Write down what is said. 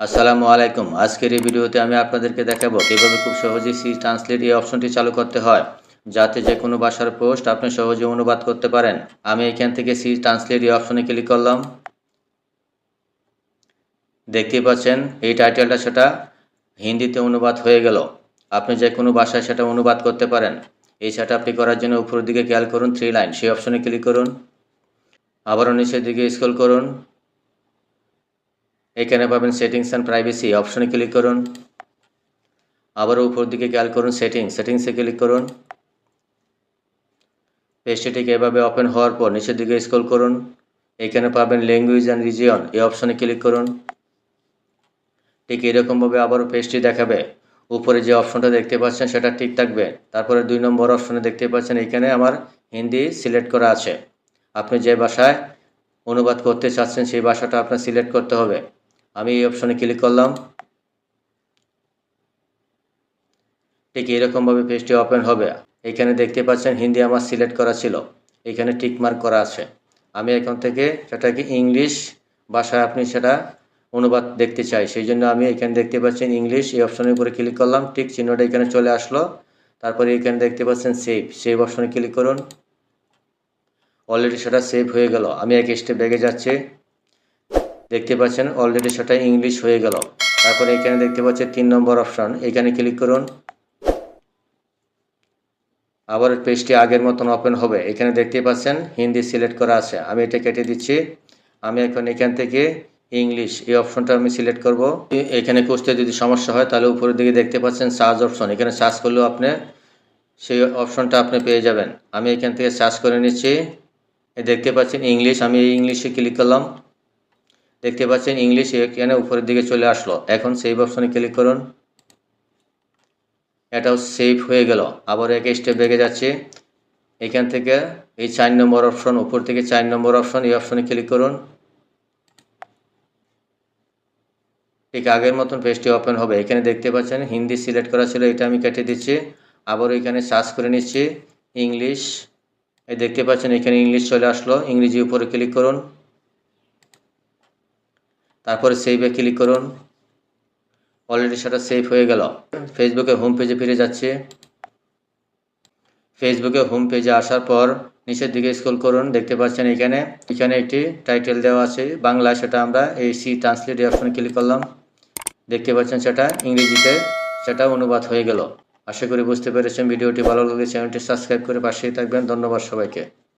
আসসালামু আলাইকুম। আজকের এই ভিডিওতে আমি আপনাদেরকে দেখাবো কীভাবে খুব সহজেই সি ট্রান্সলেট এই অপশনটি চালু করতে হয়, যাতে যে কোনো ভাষার পোস্ট আপনি সহজে অনুবাদ করতে পারেন। আমি এখান থেকে সি ট্রান্সলেট এই অপশনে ক্লিক করলাম। দেখতেই পাচ্ছেন, এই টাইটেলটা সেটা হিন্দিতে অনুবাদ হয়ে গেল। আপনি যে কোনো ভাষায় সেটা অনুবাদ করতে পারেন। এই সেটআপটি করার জন্য উপরের দিকে খেয়াল করুন থ্রি লাইন সেই অপশনে ক্লিক করুন। আবারও নিচের দিকে স্ক্রল করুন। এখানে পাবেন সেটিংস অ্যান্ড প্রাইভেসি অপশনে ক্লিক করুন। আবারও উপর দিকে খেয়াল করুন সেটিং সেটিংসে ক্লিক করুন। পেজটিকে এভাবে ওপেন হওয়ার পর নিচের দিকে স্ক্রল করুন। এখানে পাবেন ল্যাঙ্গুয়েজ অ্যান্ড রিজিয়ন এই অপশনে ক্লিক করুন। ঠিক এরকমভাবে আবারও পেজটি দেখাবে। উপরে যে অপশনটা দেখতে পাচ্ছেন সেটা ঠিক থাকবে। তারপরে দুই নম্বর অপশনে দেখতে পাচ্ছেন এখানে আমার হিন্দি সিলেক্ট করা আছে। আপনি যে ভাষায় অনুবাদ করতে চাচ্ছেন সেই ভাষাটা আপনার সিলেক্ট করতে হবে। আমি এই অপশনে ক্লিক করলাম। ঠিক এরকমভাবে পেজটি ওপেন হবে। এখানে দেখতে পাচ্ছেন হিন্দি আমার সিলেক্ট করা ছিল। এখানে টিক মার্ক করা আছে। আমি এখন থেকে সেটাকে ইংলিশ ভাষায় আপনি সেটা অনুবাদ দেখতে চাই। সেই জন্য আমি এখানে দেখতে পাচ্ছেন ইংলিশ এই অপশনের উপরে ক্লিক করলাম। ঠিক চিহ্নটা এখানে চলে আসলো। তারপরে এখানে দেখতে পাচ্ছেন সেভ সেভ অপশনে ক্লিক করুন। অলরেডি সেটা সেভ হয়ে গেল। আমি এক স্টেপ বেগে যাচ্ছি। দেখতে পাচ্ছেন অলরেডি সেটা ইংলিশ হয়ে গেল। তারপরে এখানে দেখতে পাচ্ছেন তিন নম্বর অপশন এখানে ক্লিক করুন। আবার পেজটি আগের মতন ওপেন হবে। এখানে দেখতে পাচ্ছেন, হিন্দি সিলেক্ট করা আছে। আমি এটা কেটে দিচ্ছি। আমি এখন এখান থেকে ইংলিশ এই অপশনটা আমি সিলেক্ট করব। এখানে খুঁজতে যদি সমস্যা হয়, তাহলে উপরের দিকে দেখতে পাচ্ছেন সার্চ অপশন এখানে সার্চ করলেও আপনি সেই অপশনটা আপনি পেয়ে যাবেন। আমি এখান থেকে সার্চ করে নিচ্ছি। দেখতে পাচ্ছেন ইংলিশ আমি এই ইংলিশে ক্লিক করলাম। দেখতে পাচ্ছেন ইংলিশ এখানে উপরের দিকে চলে আসলো। এখন সেভ অপশনে ক্লিক করুন। এটাও সেভ হয়ে গেল। আবার এক স্টেপ বেগে যাচ্ছে। এখান থেকে এই চার নম্বর অপশন উপর থেকে চার নম্বর অপশন এই অপশনে ক্লিক করুন। ঠিক আগের মতন পেজটি ওপেন হবে। এখানে দেখতে পাচ্ছেন হিন্দি সিলেক্ট করা ছিল, এটা আমি কেটে দিচ্ছি। আবার এখানে সার্চ করে নিচ্ছি। ইংলিশ, এই দেখতে পাচ্ছেন এখানে ইংলিশ চলে আসলো। ইংরেজি উপরে ক্লিক করুন। তারপরে সেভে ক্লিক করুন। অলরেডি সেটা সেভ হয়ে গেল। ফেসবুকে হোম পেজে ফিরে যাচ্ছে। ফেসবুকে হোম পেজে আসার পর নিচের দিকে স্ক্রল করুন। দেখতে পাচ্ছেন এখানে এখানে একটি টাইটেল দেওয়া আছে। বাংলা সেটা আমরা এই সি ট্রান্সলেট অপশনে ক্লিক করলাম। দেখতে পাচ্ছেন সেটা ইংরেজিতে, সেটা অনুবাদ হয়ে গেল। আশা করি বুঝতে পেরেছেন। ভিডিওটি ভালো লাগলে চ্যানেলটি সাবস্ক্রাইব করে পাশেই থাকবেন। ধন্যবাদ সবাইকে।